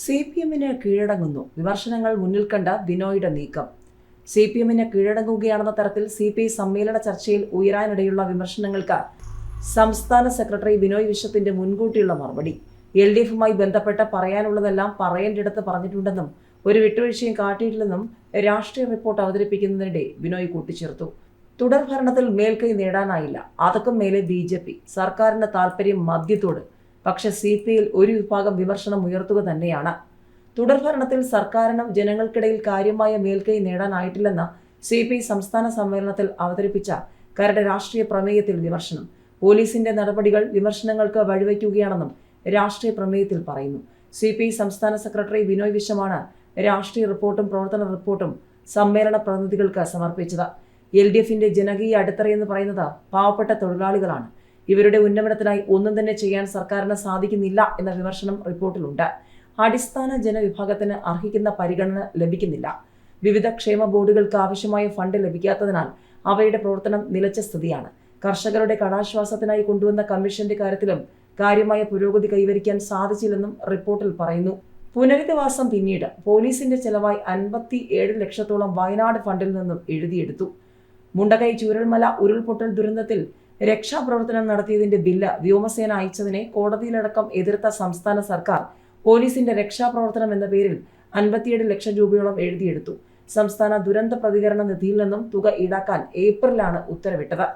C P എമ്മിന് കീഴടങ്ങുന്നു. വിമർശനങ്ങൾ മുന്നിൽ കണ്ട ബിനോയുടെ നീക്കം. സി പി എമ്മിന് കീഴടങ്ങുകയാണെന്ന തരത്തിൽ സി പി ഐ സമ്മേളന ചർച്ചയിൽ ഉയരാനിടയുള്ള വിമർശനങ്ങൾക്ക് സംസ്ഥാന സെക്രട്ടറി ബിനോയ് വിശ്വത്തിന്റെ മുൻകൂട്ടിയുള്ള മറുപടി. എൽ ഡി എഫുമായി ബന്ധപ്പെട്ട് പറയാനുള്ളതെല്ലാം പറയേണ്ടിടത്ത് പറഞ്ഞിട്ടുണ്ടെന്നും ഒരു വിട്ടുവീഴ്ചയും കാട്ടിയിട്ടില്ലെന്നും രാഷ്ട്രീയ റിപ്പോർട്ട് അവതരിപ്പിക്കുന്നതിനിടെ ബിനോയ് കൂട്ടിച്ചേർത്തു. തുടർ ഭരണത്തിൽ മേൽക്കൈ നേടാനായില്ല. അതൊക്കെ മേലെ ബി സർക്കാരിന്റെ താല്പര്യം മദ്യത്തോട്. പക്ഷെ സി പി ഐയിൽ ഒരു വിഭാഗം വിമർശനം ഉയർത്തുക തന്നെയാണ്. തുടർഭരണത്തിൽ സർക്കാരിനും ജനങ്ങൾക്കിടയിൽ കാര്യമായ മേൽക്കൈ നേടാനായിട്ടില്ലെന്ന് സി പി സംസ്ഥാന സമ്മേളനത്തിൽ അവതരിപ്പിച്ച കരട് രാഷ്ട്രീയ പ്രമേയത്തിൽ വിമർശനം. പോലീസിന്റെ നടപടികൾ വിമർശനങ്ങൾക്ക് വഴിവെക്കുകയാണെന്നും രാഷ്ട്രീയ പ്രമേയത്തിൽ പറയുന്നു. സി പി സംസ്ഥാന സെക്രട്ടറി ബിനോയ് വിശ്വമാണ് രാഷ്ട്രീയ റിപ്പോർട്ടും പ്രവർത്തന റിപ്പോർട്ടും സമ്മേളന പ്രതിനിധികൾക്ക് സമർപ്പിച്ചത്. എൽ ഡി എഫിന്റെ ജനകീയ അടിത്തറയെന്ന് പറയുന്നത് പാവപ്പെട്ട തൊഴിലാളികളാണ്. ഇവരുടെ ഉന്നമനത്തിനായി ഒന്നും തന്നെ ചെയ്യാൻ സർക്കാരിന് സാധിക്കുന്നില്ല എന്ന വിമർശനം റിപ്പോർട്ടിലുണ്ട്. അടിസ്ഥാന ജനവിഭാഗത്തിന് അർഹിക്കുന്ന പരിഗണന ലഭിക്കുന്നില്ല. വിവിധ ക്ഷേമ ബോർഡുകൾക്ക് ആവശ്യമായ ഫണ്ട് ലഭിക്കാത്തതിനാൽ അവയുടെ പ്രവർത്തനം നിലച്ച സ്ഥിതിയാണ്. കർഷകരുടെ കടാശ്വാസത്തിനായി കൊണ്ടുവന്ന കമ്മീഷന്റെ കാര്യത്തിലും കാര്യമായ പുരോഗതി കൈവരിക്കാൻ സാധിച്ചില്ലെന്നും റിപ്പോർട്ടിൽ പറയുന്നു. പുനരധിവാസം പിന്നീട് പോലീസിന്റെ ചെലവായി അൻപത്തി ഏഴ് ലക്ഷത്തോളം വയനാട് ഫണ്ടിൽ നിന്നും എഴുതിയെടുത്തു. മുണ്ടകൈ ചൂരൽമല ഉരുൾപൊട്ടൽ ദുരന്തത്തിൽ രക്ഷാപ്രവർത്തനം നടത്തിയതിന്റെ ബില്ല് വ്യോമസേന അയച്ചതിനെ കോടതിയിലടക്കം എതിർത്ത സംസ്ഥാന സർക്കാർ പോലീസിന്റെ രക്ഷാപ്രവർത്തനം എന്ന പേരിൽ അൻപത്തിയേഴ് ലക്ഷം രൂപയോളം എഴുതിയെടുത്തു. സംസ്ഥാന ദുരന്ത പ്രതികരണ നിധിയിൽ നിന്നും തുക ഈടാക്കാൻ ഏപ്രിലാണ് ഉത്തരവിട്ടത്.